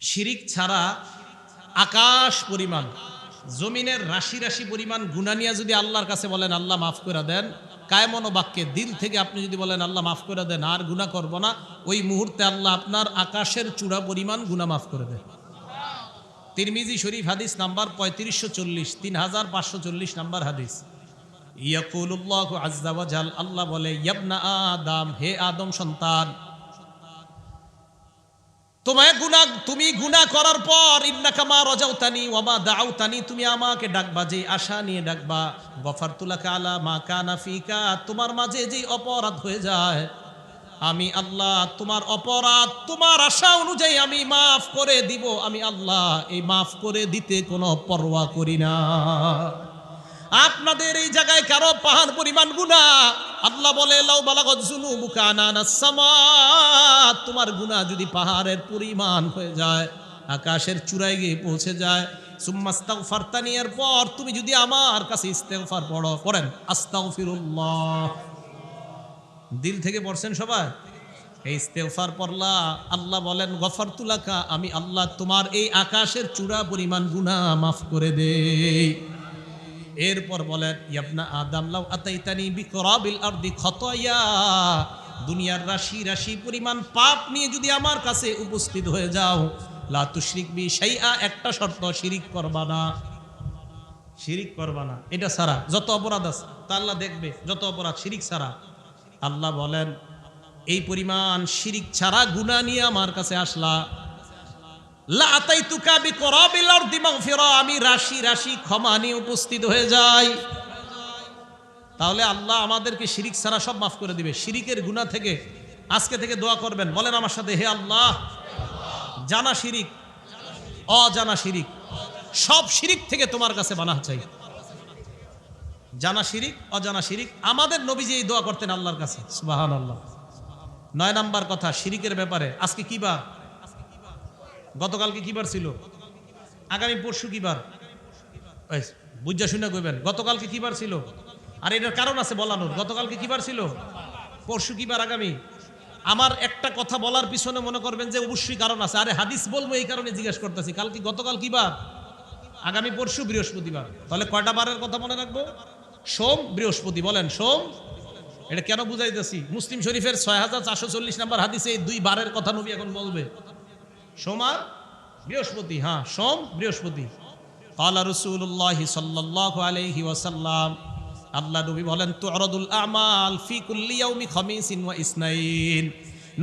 শিরিক ছাড়া আকাশ পরিমাণ, জমিনের রাশি রাশি পরিমাণ গুনানিয়া যদি আল্লাহর কাছে বলেন, আল্লাহ মাফ করে দেন। কায়মন বাক্যে, দিল থেকে আপনি যদি বলেন, আল্লাহ মাফ করে দেন, আর গুণা করব না, ওই মুহূর্তে আল্লাহ আপনার আকাশের চূড়া পরিমাণ গুণা মাফ করে দেন। তিরমিজি শরীফ হাদিস নাম্বার পঁয়ত্রিশশো চল্লিশ তিন হাজার পাঁচশো চল্লিশ নাম্বার হাদিস। ইয়াকুল্লাহ আজ্জাওয়াজাল আল্লাহ বলে, ইয়াবনা আদম, হে আদম সন্তান তোমায় গুনাহ, তুমি গুনাহ করার পর ইন্নাকা মা রাজাউতানি ওয়া মা দাউতানি, তুমি আমাকে ডাকবা, যে আশা নিয়ে ডাকবা। গফারতুলাকা আলা মা কানা ফিকা, তোমার মাঝে যে অপরাধ হয়ে যায়, আমি আল্লাহ, তোমার অপরাধ, তোমার আশা অনুযায়ী আমি মাফ করে দিব। আমি আল্লাহ, এই মাফ করে দিতে কোনো পরোয়া করি না। আপনাদের এই জায়গায় কারও পাহাড় পরিমাণ গুণা আল্লাহ বলে, লাউ বালাগত জুনু বুকানা তোমার গুণা যদি পাহাড়ের পরিমাণ হয়ে যায়, আকাশের চূড়ায় গিয়ে পৌঁছে যায় সুম্মাস্তাও ফারতানিয়ার পর তুমি যদি আমার কাছে ইস্তেগফার পড়ো, পড়েন, আস্তাগফিরুল্লাহ। দিল থেকে পড়ছেন সবাই? এই ইস্তেগফার পড়লা, আল্লাহ বলেন গফর তুলাকা আমি আল্লাহ তোমার এই আকাশের চূড়া পরিমাণ গুনাহ মাফ করে দেই। এরপর বলেন, ইয়াবনা আদম লাউ আতাইতানি বিকরাবিল আরদি খতায়া। দুনিয়ার রাশি রাশি পরিমাণ পাপ নিয়ে যদি আমার কাছে উপস্থিত হয়ে যাও, লা তুশরিক বি শাইআ, একটা শর্ত, শিরিক করবা না। শিরিক করবা না। এটা ছাড়া যত অপরাধ আছে, তা আল্লাহ দেখবে, যত অপরাধ, শিরিক ছাড়া। আল্লাহ বলেন, এই পরিমাণ শিরিক ছাড়া গুনাহ নিয়ে আমার কাছে আসলা। আমি রাশি রাশি ক্ষমা নিয়ে উপস্থিত হয়ে যাই। তাহলে আল্লাহ আমাদেরকে শিরিক ছাড়া সব মাফ করে দিবে। শিরিকের গুণা থেকে আজকে থেকে দোয়া করবেন। বলেন আমার সাথে, হে আল্লাহ, জানা শিরিক, অজানা শিরিক, সব শিরিক থেকে তোমার কাছে বানা চাই। জানা শিরিক, অজানা শিরিক, আমাদের নবীজি এই দোয়া করতেন আল্লাহর কাছে সুবাহান আল্লাহ নয় নাম্বার কথা, শিরিকের ব্যাপারে, আজকে কি বার গতকালকে কি বার ছিল? আগামী পরশু কি বার? বুঝা শুনে কইবেন, গতকালকে কি বার ছিল? আর এটার কারণ আছে বলানোর, গতকালকে কি বার ছিল? পরশু কি বার আগামী? আমার একটা কথা বলার পিছনে মনে করবেন যে অবশ্যই কারণ আছে। আরে হাদিস বলব এই কারণে জিজ্ঞেস করতেছি কালকে গতকাল কি বার? আগামী পরশু বৃহস্পতিবার। তাহলে কয়টা বারের কথা মনে রাখব? সোম, বৃহস্পতি, বলেন, সোম। এটা কেন বুঝাইতেছি? মুসলিম শরীফের ছয় হাজার চারশো চল্লিশ নাম্বার হাদিসে এই দুই বারের কথা নবী এখন বলবে। সোমার বৃহস্পতি হ্যাঁ সোম বৃহস্পতি। কালা রসুল্লাহ সাল্লাহ আলহি আল্লাহ নবী বলেন তুরদুল আমাল ফি কুল্লি ইয়াউমি খামিসিন ওয়া ইসনাইন।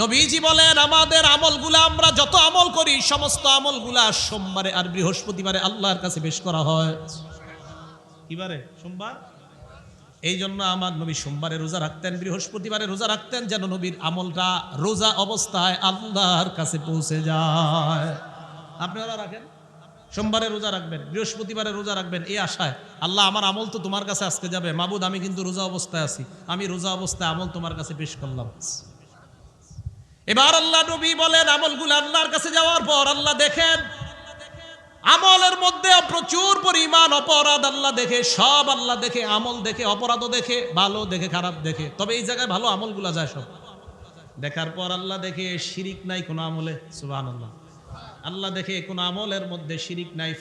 নবীজি বলেন, আমাদের আমলগুলা আমরা যত আমল করি, সমস্ত আমলগুলা সোমবারে আর বৃহস্পতিবারে আল্লাহর কাছে পেশ করা হয়। কিবারে? সোমবার? এই জন্য আমার নবী সোমবারে রোজা রাখতেন, বৃহস্পতিবারে রোজা রাখতেন যেন নবীর আমলটা রোজা অবস্থায় আল্লাহর কাছে পৌঁছে যায়। আপনারা রাখেন? সোমবারে রোজা রাখবেন, বৃহস্পতিবারে রোজা রাখবেন, এই আশায়, আল্লাহ আমার আমল তো তোমার কাছে আজকে যাবে, মাবুদ আমি কিন্তু রোজা অবস্থায় আছি, আমি রোজা অবস্থায় আমল তোমার কাছে পেশ করলাম। এবার আল্লাহ নবী বলেন, আমলগুলো আল্লাহর কাছে যাওয়ার পর আল্লাহ দেখেন আমলের মধ্যে প্রচুর পরিমাণ অপরাধ আল্লাহ দেখে, সব আল্লাহ দেখে, আমল দেখে, অপরাধও দেখে, ভালো দেখে, খারাপ দেখে। তবে এই জায়গায় ভালো আমলগুলা যায় সব। দেখার পর আল্লাহ দেখে শিরিক নাই কোনো আমলে সুবাহ আল্লাহ আল্লাহ দেখে কোন আমলের মধ্যে শিরিক নাই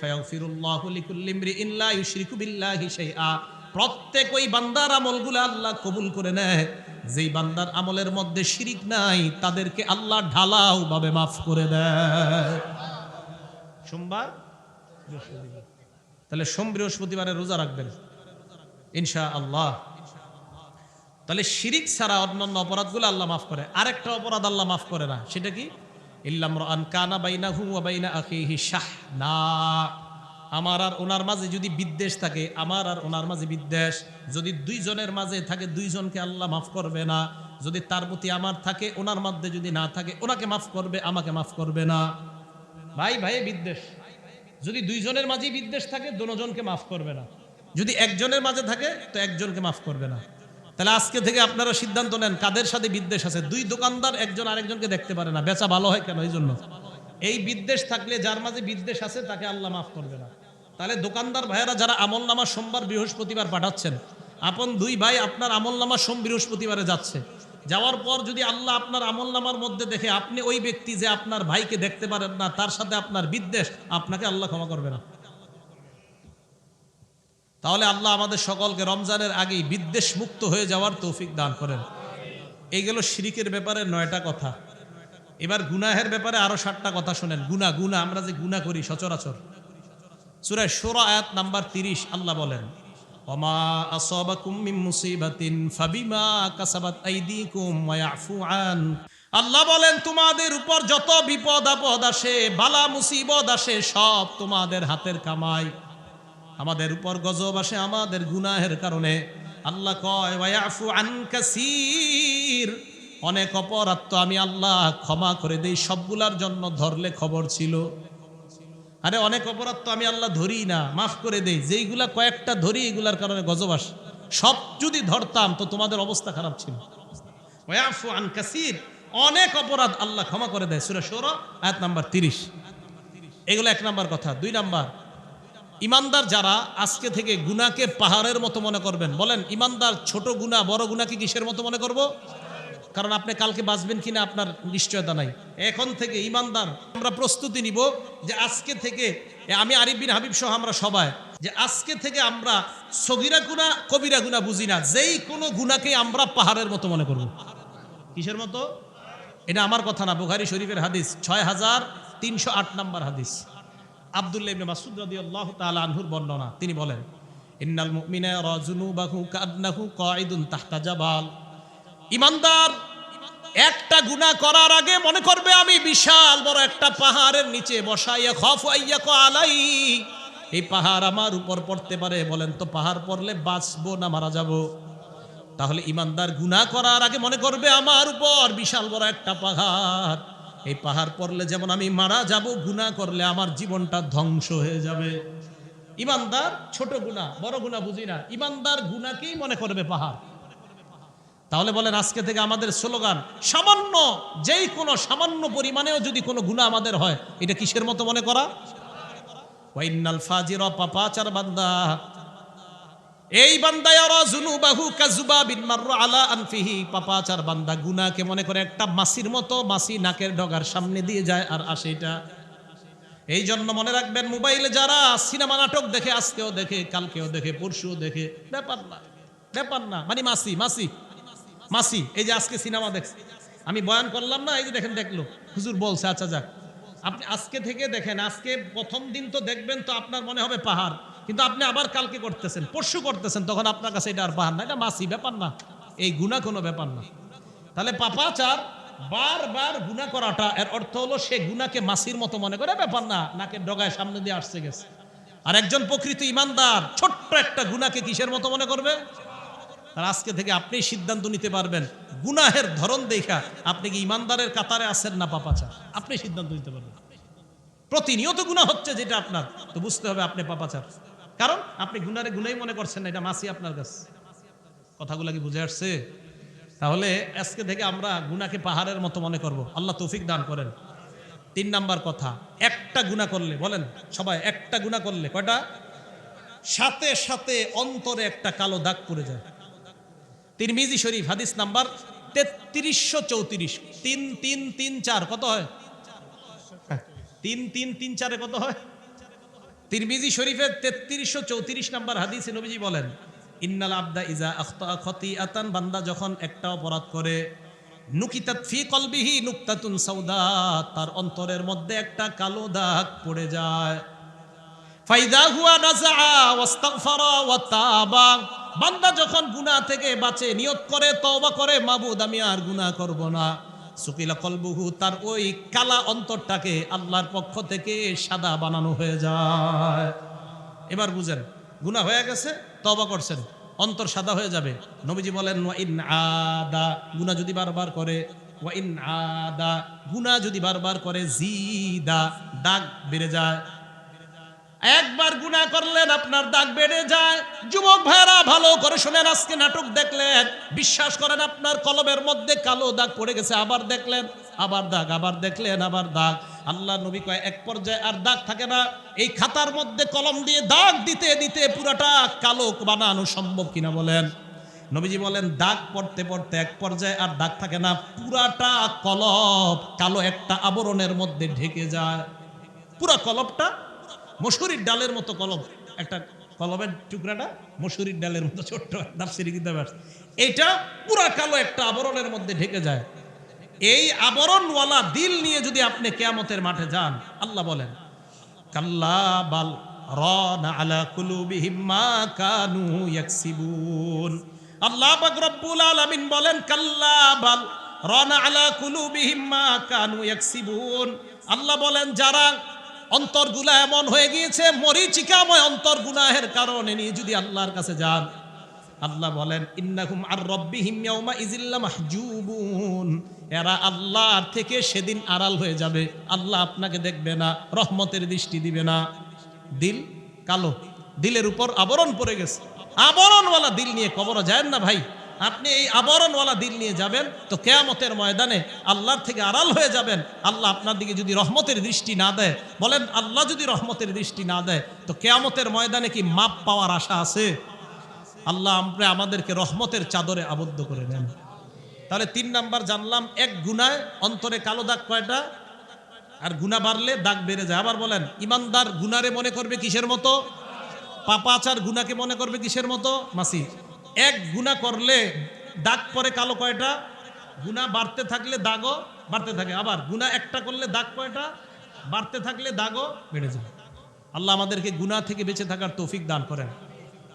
প্রত্যেক ওই বান্দার আমলগুলো আল্লাহ কবুল করে নেয়। যেই বান্দার আমলের মধ্যে শিরিক নাই, তাদেরকে আল্লাহ ঢালাও ভাবে মাফ করে দেয়। সোমবার তাহলে সোম বৃহস্পতিবারে রোজা রাখবেন। ইনশা আল্লাহ তাহলে শিরিক ছাড়া অন্যান্য অপরাধগুলো আল্লাহ মাফ করে। আরেকটা অপরাধ আল্লাহ মাফ করে না, সেটা কি? ইল্লাম রান কানা বাইনা হু বাইনা আখিহি শাহ না আমার আর ওনার মাঝে যদি বিদ্বেষ থাকে, আমার আর ওনার মাঝে বিদ্বেষ। যদি দুইজনের মাঝে থাকে, দুইজনকে আল্লাহ মাফ করবে না। যদি তার প্রতি আমার থাকে, ওনার মধ্যে যদি না থাকে, ওনাকে মাফ করবে, আমাকে মাফ করবে না। ভাই ভাই, বিদ্বেষ। যদি দুইজনের মাঝেই বিদ্বেষ থাকে দুজনকে মাফ করবে না। যদি একজনের মাঝে থাকে, তো একজনকে মাফ করবে না। তাহলে আজকে থেকে আপনারা সিদ্ধান্ত নেন, কাদের সাথে বিদ্বেষ আছে? দুই দোকানদার একজন আরেকজনকে দেখতে পারে না। বেচা ভালো হয় কেন? এই জন্য এই বিদ্বেষ থাকলে যার মাঝে বিদ্বেষ আছে, তাকে আল্লাহ মাফ করবে না। তাহলে দোকানদার ভাইয়েরা যারা আমল নামা সোমবার, বৃহস্পতিবার পাঠাচ্ছেন, আপন দুই ভাই আপনার আমল নামা সোম বৃহস্পতিবারে যাচ্ছে। যাওয়ার পর যদি আল্লাহ আপনার আমল নামার মধ্যে দেখে আপনি ওই ব্যক্তি যে আপনার ভাইকে দেখতে পারেন না, তার সাথে আপনার বিদ্বেষ, আপনাকে আল্লাহ ক্ষমা করবে না। তাহলে আল্লাহ আমাদের সকলকে রমজানের আগেই বিদ্বেষ মুক্ত হয়ে যাওয়ার তৌফিক দান করেন। এই গেল শিরিকের ব্যাপারে নয়টা কথা। এবার গুনাহের ব্যাপারে আরও সাতটা কথা শোনেন। গুনা গুনা আমরা যে গুনা করি সচরাচর। সুরায় সোরা আয়াত নাম্বার তিরিশ, আল্লাহ বলেন ওমা আসাবাকুম মিন মুসিবাতিন ফাবিমা কাসাবাত আইদিকুম ওয়া ইয়াফু আন। আল্লাহ বলেন, তোমাদের উপর যত বিপদ আপদ আসে, বালা মুসিবত আসে, সব তোমাদের হাতের কামাই। আমাদের উপর গজব আসে আমাদের গুনাহের কারণে। আল্লাহ কয় ওয়াফু আন কাসির। অনেক অপরাধ তো আমি আল্লাহ ক্ষমা করে দেই, সবগুলার জন্য ধরলে খবর ছিল। আরে অনেক অপরাধ তো আমি আল্লাহ ধরি না, মাফ করে দেই। যেইগুলা কয়েকটা ধরি, এগুলার কারণে গজবাস সব যদি ধরতাম, তো তোমাদের অবস্থা খারাপ ছিল। আন কাসির, অনেক অপরাধ আল্লাহ ক্ষমা করে দেয়। সুরা সৌর আয়াত নাম্বার তিরিশ। এগুলো এক নাম্বার কথা। দুই নাম্বার, ইমানদার যারা আজকে থেকে গুনাকে পাহাড়ের মতো মনে করবেন, বলেন, ইমানদার ছোট গুণা বড় গুণাকে কিসের মতো মনে করব? কারণ আপনি কালকে বাঁচবেন কিনা আপনার নিশ্চয়তা নাই। এখন থেকে ইমানদার, আমরা প্রস্তুতি নিব যে আজকে থেকে আমি আরিফ বিন হাবিব সহ আমরা সবাই, যে আজকে থেকে আমরা সগিরা গুণা কবিরা গুণা বুঝি না। যেই কোনো গুণাকে আমরা পাহাড়ের মতো মনে করব। কিসের মতো? এটা আমার কথা না, বুখারি শরীফের হাদিস ছয় হাজার তিনশো আট নম্বর হাদিস। আব্দুল্লাহ ইবনে মাসউদ রাদিয়াল্লাহু তাআলা আনহুর বর্ণনা, তিনি বলেন, ইন্নাল মুমিনা রাজুনুবাহু কান্নাহু কাঈদুন তাহতা জাবাল। ইমানদার, একটা গুনাহ করার আগে মনে করবে আমি বিশাল বড় একটা পাহাড়ের নিচে বসাইয়া খফ আইয়াক আলাই। এই পাহাড় আমার উপর পড়তে পারে, বলেন তো পাহাড় পড়লে বাঁচবো না মারা যাব? তাহলে ইমানদার গুনাহ করার আগে মনে করবে আমার উপর বিশাল বড় একটা পাহাড়। এই পাহাড় পড়লে যেমন আমি মারা যাব, গুনাহ করলে আমার জীবনটা ধ্বংস হয়ে যাবে। ইমানদার, ছোট গুনাহ, বড় গুনাহ বুঝি না। ইমানদার গুনাহকেই মনে করবে পাহাড়। তাহলে বলেন আজকে থেকে আমাদের স্লোগান, সামান্য, যেই কোনো সামান্য পরিমাণেও যদি কোনো গুনাহ আমাদের হয়, এটা কিসের মতো মনে করা? বান্দা। গুনাহকে মনে করে একটা মাসির মতো মাসি নাকের সামনে দিয়ে যায় আর এই জন্য মনে রাখবেন, মোবাইলে যারা সিনেমা নাটক দেখে, আজকেও দেখে, কালকেও দেখে, পরশুও দেখে, ব্যাপার না ব্যাপার না। মানে মাসি মাসি। মাসি, এই যে আজকে সিনেমা দেখছে। আমি বয়ান করলাম না, এই যে দেখেন, দেখল। হুজুর বলছে আচ্ছা যাক। আপনি আজকে থেকে দেখেন, আজকে প্রথম দিন তো দেখবেন তো আপনার মনে হবে পাহাড়। কিন্তু আপনি আবার কালকে করতেছেন, পরশু করতেছেন, তখন আপনার কাছে এটা আর পাহাড় না। এটা মাসি, ব্যাপার না। এই গুণা কোনো ব্যাপার না। তাহলে পাপাচার বারবার গুণা করাটা, এর অর্থ হলো সে গুনাকে মাসির মতো মনে করে, ব্যাপার না। নাকের ডগায় সামনে দিয়ে আসছে গেছে। আর একজন প্রকৃত ইমানদার, ছোট্ট একটা গুণাকে কিসের মতো মনে করবে? আর আজকে থেকে আপনি সিদ্ধান্ত নিতে পারবেন, গুনাহের ধরন দেখা আপনি কি ইমানদারের কাতারে আছেন না পাপাচার? আপনি সিদ্ধান্ত নিতে পারবেন। প্রতিনিয়ত গুণা হচ্ছে যেটা আপনার, তো বুঝতে হবে আপনি পাপাচার। কারণ আপনি গুনারে গুনাই মনে করছেন না, এটা মাসি আপনার কাছে। কথাগুলো কি বুঝে আসছে? তাহলে আজকে থেকে আমরা গুনাকে পাহাড়ের মতো মনে করব। আল্লাহ তৌফিক দান করেন। তিন নাম্বার কথা, একটা গুণা করলে, বলেন, সবাই একটা গুণা করলে কয়টা? সাথে সাথে অন্তরে একটা কালো দাগ পড়ে যায়। তিরমিজি শরীফ হাদিস নাম্বার তেত্রিশশো চৌত্রিশ। তিন তিন তিন চার কত হয়? হ্যাঁ, তিন তিন তিন চারে কত হয়? তিরমিজি শরীফের তেত্রিশশো চৌত্রিশ নাম্বার হাদিস নবীজি বলেন ইন্নাল আবদা ইজা আখতা খতি আতান বান্দা যখন একটা অপরাধ করে নুকিতাত ফি কলবিহি নুক্তাতুন সৌদা তার অন্তরের মধ্যে একটা কালো দাগ পড়ে যায়। ফাইদা হুয়া নাজা ওয়াস্তাগফারা ওয়া তাবা বান্দা যখন গুনাহ থেকে বাঁচে, নিয়ত করে, তওবা করে, মাবুদ, আমি আর গুনাহ করব না। সুকিলা কলবুহু, তার ওই কালা অন্তরটাকে আল্লাহর পক্ষ থেকে সাদা বানানো হয়ে যায়। এবার বুঝেন, গুনাহ হয়ে গেছে, তওবা করছেন, অন্তর সাদা হয়ে যাবে। নবীজি বলেন ইন আদা গুনাহ যদি বারবার করে ইন আদা গুনাহ যদি বারবার করে, জিদা দাগ বেড়ে যায়। একবার গুণা করলেন, আপনার দাগ বেড়ে যায়। যুবক ভাইরা ভালো করে শুনেন, আজকে নাটক দেখলেন। বিশ্বাস করেন, আপনার কলমের মধ্যে কালো দাগ পড়ে গেছে, আবার দেখলেন, আবার দাগ, আবার দেখলেন, আবার দাগ। আল্লাহ নবী কয়, এক পর্যায়ে আর দাগ থাকে না। এই খাতার মধ্যে কলম দিয়ে দাগ দিতে দিতে পুরাটা কালো বানানো সম্ভব কিনা বলেন? নবীজি বলেন, দাগ পড়তে পড়তে এক পর্যায়ে আর দাগ থাকে না। পুরাটা কলব কালো একটা আবরণের মধ্যে ঢেকে যায়। পুরা কলবটা মসুরির ডালের মতো কলব একটা কলবের টুকরাটা মসুরির ডালের মতো ছোট্ট নার্সারি কিতাব আছে। এইটা পুরা কালো একটা আবরণের মধ্যে ঢেকে যায়। এই আবরণওয়ালা দিল নিয়ে যদি আপনি কেয়ামতের মাঠে যান, আল্লাহ বলেন, কাল্লা বাল আল্লাহ রব্বুল আলামিন বলেন, কাল্লা বাল রানা আলা কুলুবিহিম মা কানু ইয়াকসিবুন। আল্লাহ বলেন, যারা অন্তরগুলা এমন হয়ে গিয়েছে, মরিচিকাময় অন্তর গুনাহের কারণে নিয়ে যদি আল্লাহর কাছে যান। আল্লাহ বলেন ইন্নাকুম আর রব্বিহিম ইয়াউমা ইজিল্লা মাহজুবুন। এরা আল্লাহর থেকে সেদিন আড়াল হয়ে যাবে। আল্লাহ আপনাকে দেখবে না, রহমতের দৃষ্টি দিবে না। দিল কালো, দিলের উপর আবরণ পড়ে গেছে। আবরণওয়ালা দিল নিয়ে কবর যায় না ভাই। আপনি এই আবরণওয়ালা দিল নিয়ে যাবেন, তো কেয়ামতের ময়দানে আল্লাহর থেকে আড়াল হয়ে যাবেন। আল্লাহ আপনার দিকে যদি রহমতের দৃষ্টি না দেয়, বলেন, আল্লাহ যদি রহমতের দৃষ্টি না দেয়, তো কেয়ামতের ময়দানে কি মাপ পাওয়ার আশা আছে? আল্লাহ আমরা আমাদেরকে রহমতের চাদরে আবদ্ধ করে নেন। তাহলে তিন নাম্বার জানলাম, এক গুনায় অন্তরে কালো দাগ কয়টা? আর গুণা বাড়লে দাগ বেড়ে যায়। আবার বলেন, ইমানদার গুনারে মনে করবে কিসের মতো? পাপাচার গুনাকে মনে করবে কিসের মতো? মাসি এক গুণা করলে দাগ পরে কালো কয়টা? গুণা বাড়তে থাকলে দাগও বাড়তে থাকে। আবার গুণা একটা করলে দাগ কয়টা? বাড়তে থাকলে দাগও বেড়ে যায়। আল্লাহ আমাদেরকে গুনাহ থেকে বেঁচে থাকার তৌফিক দান করেন।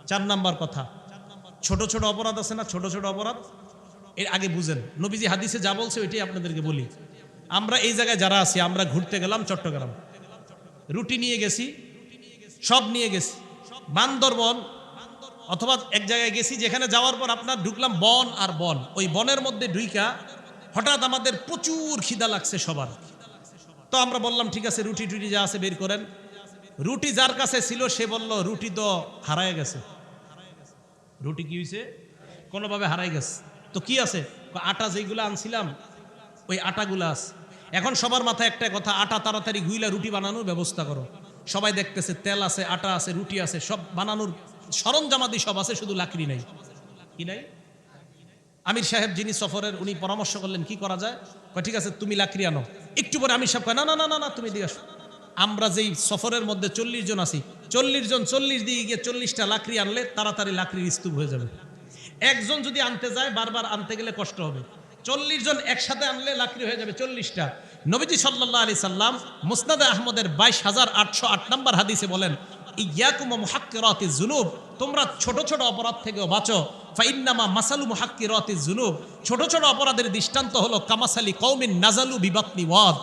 চার নাম্বার কথা, ছোট ছোট অপরাধ আছে না ছোট ছোট অপরাধ? এর আগে বুঝেন, নবীজি হাদিসে যা বলছে ওইটাই আপনাদেরকে বলি। আমরা এই জায়গায় যারা আছি, আমরা ঘুরতে গেলাম চট্টগ্রাম। রুটি নিয়ে গেছি, সব নিয়ে গেছি। বান্দরবন অথবা এক জায়গায় গেছি, যেখানে যাওয়ার পর আপনার ঢুকলাম বন আর বন। ওই বনের মধ্যে ঢুইকা হঠাৎ আমাদের প্রচুর খিদা লাগছে সবার। তো আমরা বললাম, ঠিক আছে, রুটি টুটি যা আছে বের করেন। রুটি যার কাছে ছিল, সে বলল, রুটি তো হারায় গেছে। রুটি কি হয়েছে কোনোভাবে হারাই গেছে। তো কি আছে? আটা যেগুলো আনছিলাম, ওই আটাগুলো আছে। এখন সবার মাথায় একটা কথা, আটা তাড়াতাড়ি গুইলা রুটি বানানোর ব্যবস্থা করো। সবাই দেখতেছে, তেল আছে, আটা আছে, রুটি আছে, সব বানানোর সরঞ্জামাদি সব আছে, শুধু লাকড়ি নাই। কি নাই? আমির সাহেব যিনি সফরের, উনি পরামর্শ করলেন, কি করা যায়? ঠিক আছে, তুমি লাকড়ি আনো। একটু পরে আমির সাহেব না না না না তুমি দিয়ে আসো। আমরা যেই সফরের মধ্যে চল্লিশ জন আছি, চল্লিশ জন চল্লিশ দিয়ে গিয়ে চল্লিশটা লাকড়ি আনলে তাড়াতাড়ি লাকড়ির স্তূপ হয়ে যাবে। একজন যদি আনতে যায়, বারবার আনতে গেলে কষ্ট হবে। চল্লিশ জন একসাথে আনলে লাকড়ি হয়ে যাবে চল্লিশটা। নবীজি সাল্লাহ আলি সাল্লাম মুসনাদে আহমদের বাইশ হাজার আটশো আট নম্বর হাদিসে বলেন ইয়াকুম মুহাক্কিরাতি জুনুব তোমরা ছোট ছোট অপরাধ থেকেও বাঁচো। ফাইন্নামা মাসালু মুহাক্কিরাতি জুনুব ছোট ছোট অপরাধের দৃষ্টান্ত হলো কামাসালি কৌমিন নাজালু বিবাতনি ওয়াদ।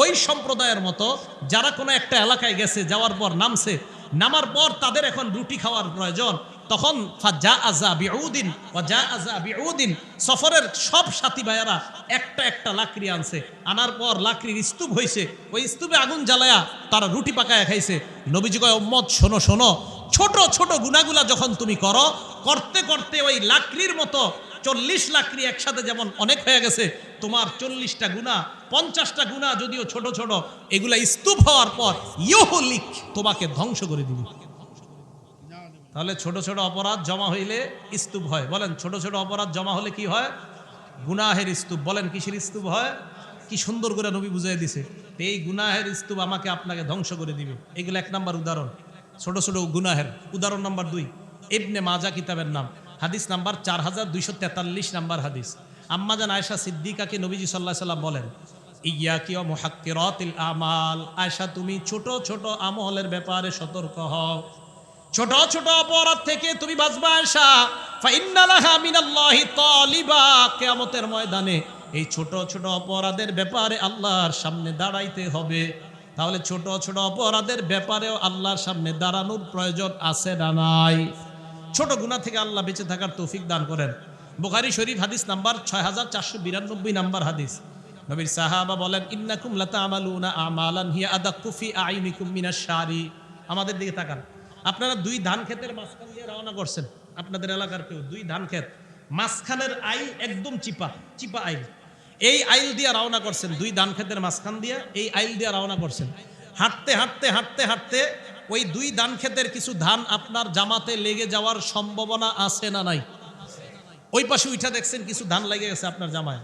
ওই সম্প্রদায়ের মতো যারা কোনো একটা এলাকায় গেছে, যাওয়ার পর নামছে, নামার পর তাদের এখন রুটি খাওয়ার প্রয়োজন। তখন যা আজা বিউদিন ও যা আজা বিউদিন সফরের সব সাথী ভাইয়ারা একটা একটা লাকড়ি আনছে। আনার পর লাকড়ির স্তূপ হয়েছে ওই স্তূপে আগুন জ্বালায়া তারা রুটি পাকায়া খাইছে। নবীজি কয়, উম্মত, শোনো শোনো। ছোট ছোট গুনাগুলা যখন তুমি করো, করতে করতে ওই লাকড়ির মতো চল্লিশ লাকড়ি একসাথে যেমন অনেক হয়ে গেছে, তোমার চল্লিশটা গুণা, পঞ্চাশটা গুণা যদিও ছোট ছোট, এগুলা স্তূপ হওয়ার পর ইহলিক তোমাকে ধ্বংস করে দিবে। তাহলে ছোট ছোট অপরাধ জমা হইলে স্তূপ হয়। বলেন, ছোট ছোট অপরাধ জমা হলে কি হয়? গুনাহের স্তূপ। বলেন, কিসের স্তূপ হয়? কি সুন্দর করে নবী বুঝাই দিছে এই গুনাহের স্তূপ আমাকে আপনাকে ধ্বংস করে দিবে। এগুলো এক নাম্বার উদাহরণ। ছোট ছোট গুনাহের উদাহরণ নাম্বার দুই। ইবনে মাজা কিতাবের নাম। হাদিস নাম্বার চার হাজার দুইশো তেতাল্লিশ নাম্বার হাদিস। আম্মাজান আয়সা সিদ্দিকাকে নবীজি সাল্লাহ সাল্লাম বলেন ইয়া কি মুহাক্কিরাতিল আমাল। আয়সা তুমি ছোট ছোট আমলের ব্যাপারে সতর্ক হও। ছোট ছোট অপরাধ থেকে তুমি বাঁচবা আসা ফাইন্নালাহা মিনাল্লাহি তালিবা। কিয়ামতের ময়দানে এই ছোট ছোট অপরাধের ব্যাপারে আল্লাহর সামনে দাঁড়াইতে হবে। তাহলে ছোট ছোট অপরাধের ব্যাপারেও আল্লাহর সামনে দাঁড়ানোর প্রয়োজন আছে না নাই? ছোট গুণা থেকে আল্লাহ বেঁচে থাকার তৌফিক দান করেন। বুখারী শরীফ হাদিস নাম্বার ছয় হাজার চারশো বিরানব্বই নাম্বার হাদিস। নবীর সাহাবা বলেন, ইন্নাকুম লাতা আমালুনা আমালান হিয়া আদাক্কু ফি আইনিকুম মিনাশ শারি আমাদের দিকে তাকান। আপনারা দুই ধান ক্ষেতের মাঝখান দিয়ে রওনা করছেন। আপনাদের এলাকার কেউ, দুই ধান ক্ষেত। মাঝখানের আইল একদম চিপা চিপা আইল। এই আইল দিয়ে রওনা করছেন, দুই ধান ক্ষেতের মাঝখান দিয়ে এই আইল দিয়ে রওনা করছেন। হাঁটতে হাঁটতে হাঁটতে হাঁটতে ওই দুই ধান ক্ষেতের কিছু ধান আপনার জামাতে লেগে যাওয়ার সম্ভাবনা আছে না নাই? ওই পাশে উঠা দেখছেন কিছু ধান লেগে গেছে আপনার জামায়।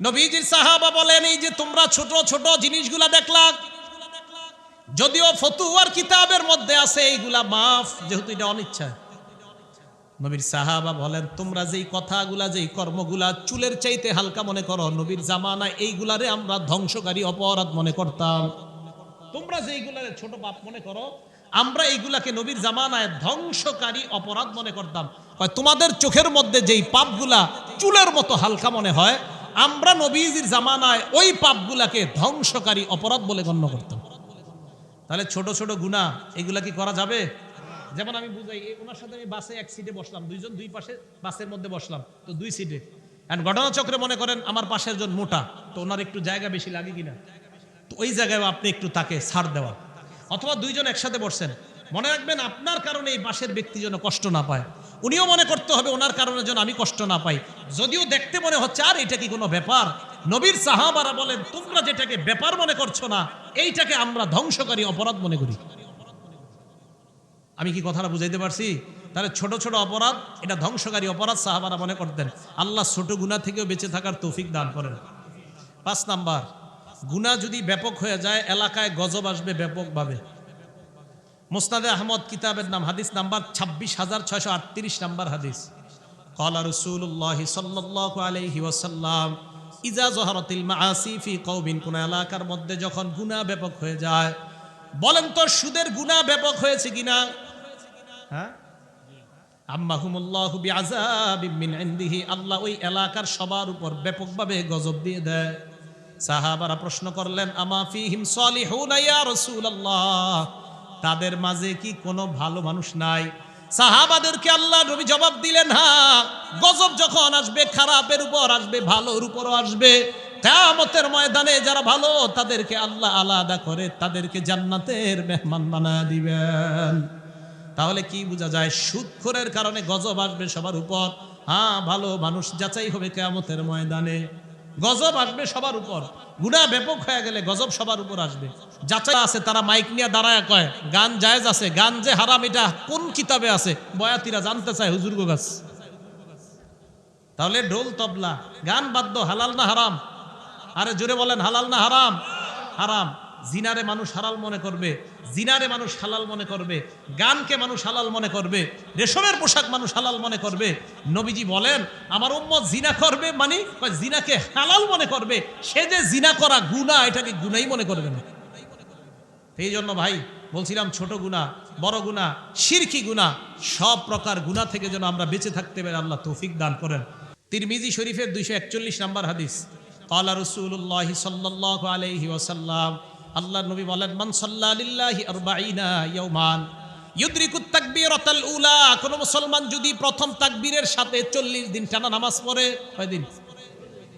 নবীজির সাহাবা বলেন, এই যে তোমরা ছোট ছোট জিনিসগুলা দেখলা যদিও ফতুয়ার কিতাবের মধ্যে আছে এইগুলা মাফ, যেহেতু এটা অনিচ্ছা। নবীর সাহাবা বলেন, তোমরা যেই কথাগুলা, যেই কর্মগুলা চুলের চাইতে হালকা মনে করো, নবীর জামানায় এইগুলারে আমরা ধ্বংসকারী অপরাধ মনে করতাম। তোমরা যেইগুলারে ছোট পাপ মনে করো, আমরা এইগুলাকে নবীর জামানায় ধ্বংসকারী অপরাধ মনে করতাম। কয়, তোমাদের চোখের মধ্যে যেই পাপগুলা চুলের মতো হালকা মনে হয়, আমরা নবীজির জামানায় ওই পাপগুলাকে ধ্বংসকারী অপরাধ বলে গণ্য করতাম। তাহলে ছোট ছোট গুণা এগুলা কি করা যাবে? যেমন আমি বুঝাই ওনার সাথে আমি বাসে এক সিটে বসলাম, দুইজন দুই পাশে বাসের মধ্যে বসলাম, তো দুই সিটে আর ঘটনাচক্রে মনে করেন আমার পাশের জন মোটা, তো ওনার একটু জায়গা বেশি লাগে কিনা? তো ওই জায়গায় আপনি একটু তাকে ছাড় দেওয়া। অথবা দুইজন একসাথে বসছেন, মনে রাখবেন আপনার কারণে এই পাশের ব্যক্তি যেন কষ্ট না পায়। উনিও মনে করতে হবে, ওনার কারণে যেন আমি কষ্ট না পাই। যদিও দেখতে মনে হচ্ছে, আর এটা কি কোনো ব্যাপার? নবীর সাহাবারা বলেন, তোমরা যেটাকে ব্যাপার মনে করছ না, এইটাকে আমরা ধ্বংসকারী অপরাধ মনে করি। আমি কি কথাটা বুঝাইতে পারছি? তাহলে ছোট ছোট অপরাধ, এটা ধ্বংসকারী অপরাধ সাহাবারা মনে করতেন। আল্লাহ ছোট গুণা থেকেও বেঁচে থাকার তৌফিক দান করেন। পাঁচ নাম্বার গুণা যদি ব্যাপক হয়ে যায়, এলাকায় গজব আসবে ব্যাপকভাবে। মোস্তাদে আহমদ কিতাবের নাম, হাদিস নাম্বার ছাব্বিশ হাজার ছয়শো আটত্রিশ নাম্বার হাদিস। কলা রসুল্লাহ সাল্লাহ আলহি ওয়াসাল্লাম ইজা জহরতিল মাসি ফি কৌবিন কোন এলাকার মধ্যে যখন গুণা ব্যাপক হয়ে যায়, বলেন তো সুদের গুণা ব্যাপক হয়েছে কিনা? হ্যাঁ? আল্লাহ ওই এলাকার সবার উপর ব্যাপকভাবে গজব দিয়ে দেয়। সাহাবারা প্রশ্ন করলেন তাদের মাঝে কি কোনো ভালো মানুষ নাই? সাহাবাদেরকে আল্লাহ নবী জবাব দিলেন হ্যাঁ গজব যখন আসবে, খারাপের উপর আসবে, ভালোর উপরও আসবে। কিয়ামতের ময়দানে যারা ভালো, তাদেরকে আল্লাহ আলাদা করে তাদেরকে জান্নাতের মেহমান বানায় দিবেন। তাহলে কি বোঝা যায়? সুদখোরের কারণে গজব আসবে সবার উপর। হ্যাঁ ভালো মানুষ যাচাই হবে কেয়ামতের ময়দানে। গজব আসবে সবার উপর। গুণা ব্যাপক হয়ে গেলে গজব সবার উপর আসবে। যাচাই আছে, তারা মাইক নিয়ে দাঁড়ায় কয়, গান জায়েজ আছে, গান যে হারাম, এটা কোন কিতাবে আছে? বয়াতিরা জানতে চায়, হুজুর গাছ। তাহলে ঢোল তবলা, গান বাদ্য, হালাল না হারাম? আরে জোরে বলেন, হালাল না হারাম? হারাম। জিনারে মানুষ হালাল মনে করবে জিনারে মানুষ হালাল মনে করবে গানকে মানুষ হালাল মনে করবে রেশমের পোশাক মানুষ হালাল মনে করবে নবীজি বলেন আমার উম্মত জিনা করবে মানে কয় জিনাকে হালাল মনে করবে সে যে জিনা করা গুণা এটাকে গুনাই মনে করবে না এই জন্য ভাই বলছিলাম ছোট গুণা বড় গুণা শিরকি গুণা সব প্রকার গুণা থেকে যেন আমরা বেঁচে থাকতে পারি আল্লাহ তৌফিক দান করেন তিরমিজি শরীফের দুইশো একচল্লিশ নাম্বার হাদিস قال رسول الله صلى الله عليه وسلم আল্লাহ নবী বলেন, মান তাকবীরাতাল উলা কোন মুসলমান যদি প্রথম তাকবীরের সাথে 40 দিন টানা নামাজ পড়ে, কয় দিন?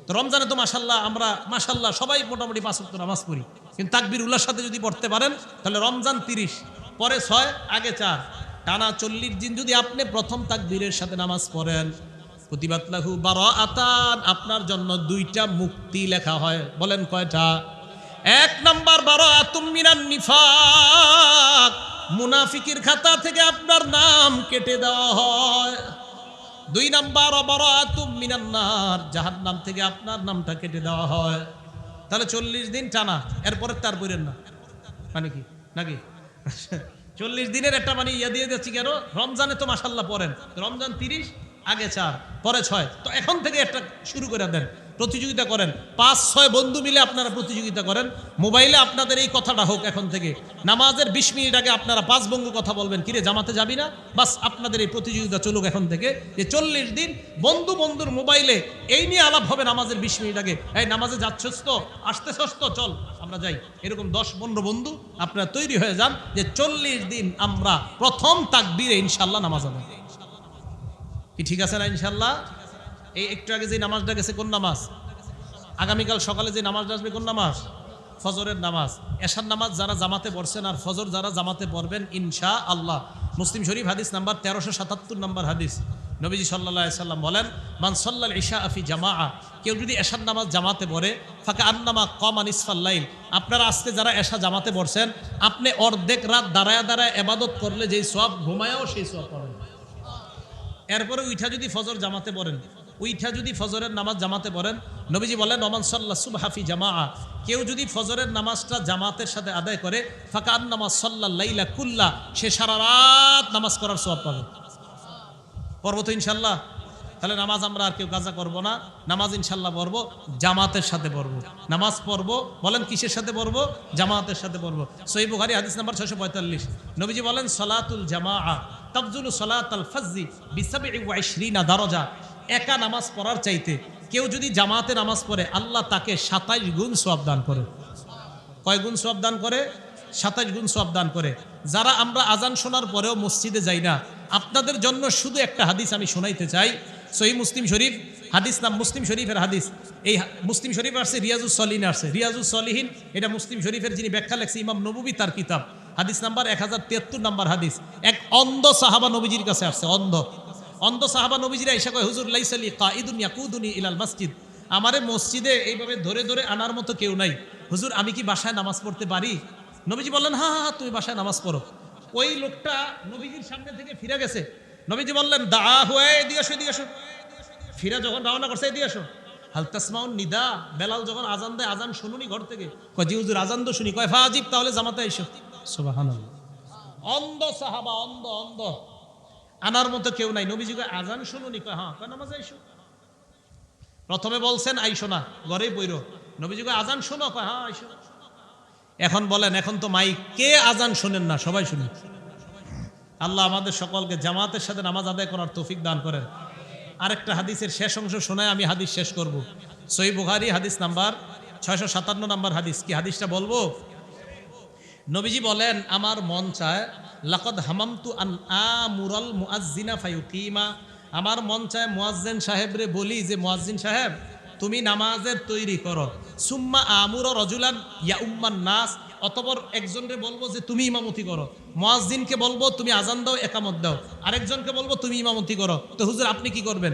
তো রমজানে তো মাশাল্লাহ আমরা মাশাল্লাহ সবাই মোটামুটি পাঁচ নামাজ পড়ি। কিন্তু তাকবীর উল্লার সাথে যদি পড়তে পারেন, তাহলে রমজান তিরিশ, পরে ছয়, আগে চার। টানা চল্লিশ দিন যদি আপনি প্রথম তাকবীরের সাথে নামাজ পড়েন, প্রতিবাদ লাহু বারো আতান আপনার জন্য দুইটা মুক্তি লেখা হয়। বলেন কয়টা? এক নাম্বার বারো আতুম মিনান নিফাক। মুনাফিকির খাতা থেকে আপনার নাম কেটে দেওয়া হয়। দুই নাম্বার অবরাতুম মিনান্নার জাহার নাম থেকে আপনার নামটা কেটে দেওয়া হয়। তাহলে চল্লিশ দিন টানা, এরপরে তার বইরেন না। মানে কি? নাকি? চল্লিশ দিনের একটা মানে ইয়া দিয়ে যাচ্ছি কেন? রমজানে তো মাসাল্লাহ পড়েন। রমজান তিরিশ, আগে চার, পরে ছয়। তো এখন থেকে একটা শুরু করে দেন। প্রতিযোগিতা করেন। পাঁচ, ছয় বন্ধু মিলে আপনারা প্রতিযোগিতা করেন। মোবাইলে আপনাদের এই কথাটা হোক এখন থেকে। নামাজের বিশ মিনিট আগে আপনারা পাঁচ বঙ্গ কথা বলবেন, কিরে, জামাতে যাবি না? বাস আপনাদের এই প্রতিযোগিতা চলুক এখন থেকে। যে চল্লিশ দিন বন্ধু বন্ধুর মোবাইলে এই নিয়ে আলাপ হবে নামাজের বিশ মিনিট আগে। এই, নামাজে যাচ্ছস তো? আসতেছস তো? চল, আমরা যাই। এরকম দশ, পনেরো বন্ধু আপনারা তৈরি হয়ে যান যে চল্লিশ দিন আমরা প্রথম তাকবীরে ইনশাল্লাহ নামাজ হবে কি ঠিক আছে না ইনশাল্লাহ? এই একটু আগে যে নামাজটা গেছে, কোন নামাজ? আগামীকাল সকালে যে নামাজটা আসবে, কোন নামাজ? ফজরের নামাজ। এশার নামাজ যারা জামাতে পড়ছেন আর ফজর যারা জামাতে পড়বেন ইনশা আল্লাহ মুসলিম শরীফ হাদিস নাম্বার তেরোশো সাতাত্তর নাম্বার হাদিস। নবীজি সাল্লাহ সাল্লাম বলেন, মান সাল্লাল ইশা আফি জামা কেউ যদি এশার নামাজ জামাতে পড়ে, ফাঁকা আন্নামা কম আনিসফাল্লাইল আপনারা আজকে যারা এশা জামাতে পড়ছেন, আপনি অর্ধেক রাত দাঁড়ায় দাঁড়ায় এবাদত করলে যেই সব ঘুমায়ও সেই সব পাবেন। এরপরে উইঠা যদি ফজর জামাতে পড়েন উইঠা যদি ফজরের নামাজ জামাতে পড়েন, নবীজি বলেন নমান সাল্লা সুবহাফি জামা কেউ যদি ফজরের নামাজটা জামাতের সাথে আদায় করে ফাঁকান নামাজ সাল্লা লাইলা কুল্লা, সে সারা রাত নামাজ করার সব পাবে। পড়ব তো ইনশাল্লাহ। তাহলে নামাজ আমরা আর কেউ কাজা করব না। নামাজ ইনশাল্লাহ পড়ব, জামাতের সাথে পড়ব। নামাজ পড়ব, বলেন কিসের সাথে পড়ব? জামাতের সাথে পড়ব। সই বুখারি, হাদিস নাম্বার ছশো পঁয়তাল্লিশ। নবীজি বলেন, সলাতুল জামা তাফজুল সলাত আল ফজি বিসাবি ওয়াইশরিনা দারজা। একা নামাজ পড়ার চাইতে কেউ যদি জামাতে নামাজ পড়ে, আল্লাহ তাকে সাতাইশ গুণ সব দান করে। কয় গুণ সব দান করে? সাতাইশ গুণ সব দান করে। যারা আমরা আজান শোনার পরেও মসজিদে যাই না, আপনাদের জন্য শুধু একটা হাদিস আমি শোনাইতে চাই। সহি মুসলিম শরীফ, হাদিস নাম মুসলিম শরীফের হাদিস। এই মুসলিম শরীফ আসছে, রিয়াজুস সলিন আসছে। রিয়াজুস সলিহীন, এটা মুসলিম শরীফের যিনি ব্যাখ্যা লেখছে, ইমাম নবুবী তার কিতাব। হাদিস নাম্বার এক হাজার তিয়াত্তর নাম্বার হাদিস। এক অন্ধ সাহাবা নবীজির কাছে আসছে, অন্ধ। অন্ধ সাহাবা নবীজিরা এসে কয়, হুজুর লাইসালি কাইদুন ইয়াকুদুনি ইলাল মসজিদ। আমারে মসজিদে এইভাবে ধরে ধরে আনার মতো কেউ নাই। হুজুর, আমি কি বাসায় নামাজ পড়তে পারি? নবীজি বললেন হ্যাঁ হ্যাঁ তুমি বাসায় নামাজ পড়ো। ওই লোকটা নবীজির সামনে থেকে ফিরে গেছে। নবীজি বললেন দা হয়ে এদিকে আসো ফিরে যখন রওনা করছে আসো। হালতাসমাউন নিদা। বেলাল যখন আজান দেয়, আজান শুনুনি ঘর থেকে। কয়, জি হুজুর, আজান তো শুনি। কয়, ফাজিব, তাহলে জামাতে আইসো। সুবহানাল্লাহ। অন্ধ সাহাবা, অন্ধ অন্ধ। আনার মতো কেউ নাই। নবীজি কয়, আজান শুনুনি। কয় হ্যাঁ। কয়, নামাজ আইসো। প্রথমে বলছেন, আইসো না, ঘরেই বইরো। নবীজি কয়, আজান শোনো। কয় হ্যাঁ আইসো। এখন বলেন, এখন তো মাই, কে আজান শোনেন না? সবাই শুনি আল্লাহ আমাদের সকলকে জামাতের সাথে নামাজ আদায় করার তৌফিক দান করেন। আরেকটা হাদিসের শেষ অংশ শোনায় আমি হাদিস শেষ করব। সই বুখারি হাদিস নাম্বার ছয়শো সাতান্ন নাম্বার হাদিস। কি হাদিসটা বলব? নবীজি বলেন, আমার মন চায়, লাকদ হামামতু আন আমুরাল মুআজ্জিনা ফায়ুকিমা। আমার মন চায় মুয়াজ্জিন সাহেবরে বলি যে মুয়াজ্জিন সাহেব, তুমি নামাজের তৈরি করো। সুম্মা আমুর রজুলান ইয়া উম্মান নাস, অতপর একজনকে বলব যে, তুমি ইমামতি করো। মুয়াজ্জিনকে বলব, তুমি আজান দাও, একামত দাও। আরেকজনকে বলব, তুমি ইমামতি করো। তো হুজুর, আপনি কি করবেন?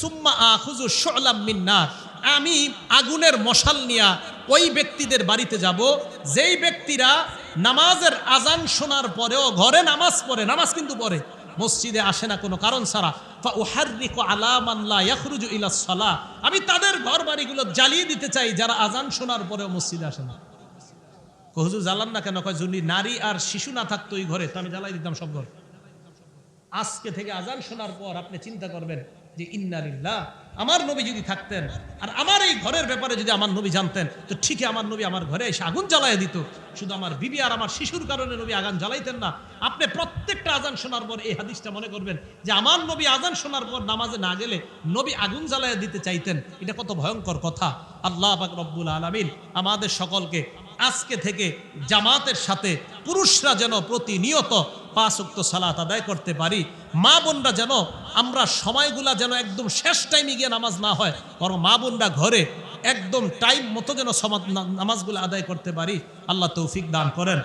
সুম্মা আখুজু শুলাম মিন নার আমি আগুনের মশাল নিয়া ওই ব্যক্তিদের বাড়িতে যাব, যেই ব্যক্তিরা নামাজের আজান শোনার পরেও ঘরে নামাজ পড়ে নামাজ কিন্তু পড়ে। মসজিদে আসে না কোনো কারণ ছাড়া। আমি তাদের ঘর বাড়িগুলো জ্বালিয়ে দিতে চাই যারা আজান শোনার পরেও মসজিদে আসে না। কয়, হুজুর জ্বালান না কেন? কয় যদি নারী আর শিশু না থাকতো ওই ঘরে তো আমি জ্বালাই দিতাম সব ঘর। আজকে থেকে আজান শোনার পর আপনি চিন্তা করবেন যে ইন্নালিল্লাহ আমার নবী যদি থাকতেন, আর আমার এই ঘরের ব্যাপারে যদি আমার নবী জানতেন, তো ঠিকই আমার নবী আমার ঘরে এসে আগুন জ্বালাই দিত। শুধু আমার বিবি আর আমার শিশুর কারণে নবী আগান জ্বালাইতেন না। আপনি প্রত্যেকটা আজান শোনার পর এই হাদিসটা মনে করবেন যে আমার নবী আজান শোনার পর নামাজে না গেলে নবী আগুন জ্বালাই দিতে চাইতেন। এটা কত ভয়ঙ্কর কথা। আল্লাহ পাক রব্বুল আলমিন আমাদের সকলকে আজকে থেকে জামাতের সাথে পুরুষরা যেন প্রতিনিয়ত পাঁচ উক্ত সালাত আদায় করতে পারি। মা বোনরা যেন, আমরা সময়গুলা যেন একদম শেষ টাইমে গিয়ে নামাজ না হয়, বরং মা বোনরা ঘরে একদম টাইম মতো যেন সমাজ নামাজগুলো আদায় করতে পারি। আল্লাহ তৌফিক দান করেন।